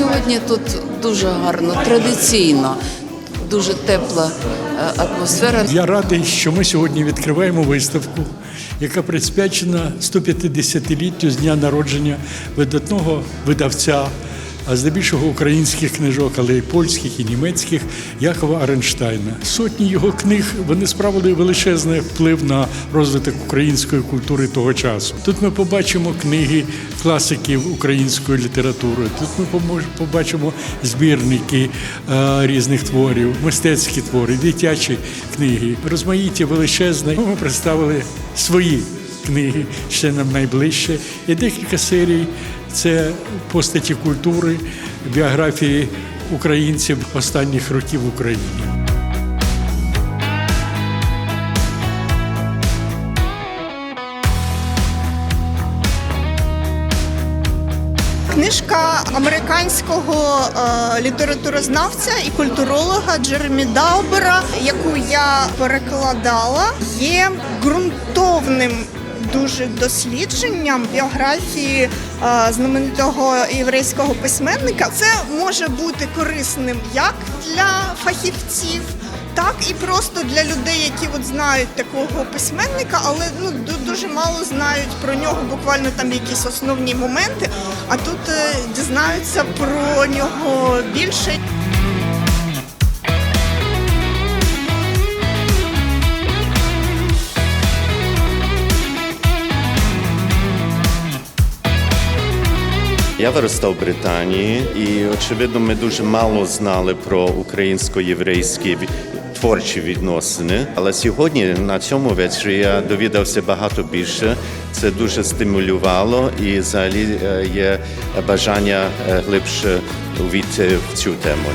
Сьогодні тут дуже гарно, традиційно, дуже тепла е, атмосфера. Я радий, що ми сьогодні відкриваємо виставку, яка присвячена 150-літтю з дня народження видатного видавця, а здебільшого українських книжок, але й польських і німецьких Якова Аренштайна. Сотні його книг вони справили величезний вплив на розвиток української культури того часу. Тут ми побачимо книги класиків української літератури. Тут ми побачимо збірники е, різних творів, мистецькі твори, дитячі книги, розмаїття величезне. Ми представили свої книги, ще нам найближче, і декілька серій. Це постаті культури, біографії українців останніх років в Україні. Книжка американського е, літературознавця і культуролога Джеремі Даубера, яку я перекладала, є ґрунтовним дуже дослідженням біографії е, знаменитого єврейського письменника. Це може бути корисним як для фахівців. Так і просто для людей, які от знають такого письменника, але ну ду- дуже мало знають про нього, буквально там якісь основні моменти. А тут е, дізнаються про нього більше. Я виростав в Британії, і очевидно, ми дуже мало знали про українсько-єврейські творчі відносини. Але сьогодні на цьому вечорі я довідався багато більше. Це дуже стимулювало, і взагалі е, є бажання е, глибше увійти в цю тему.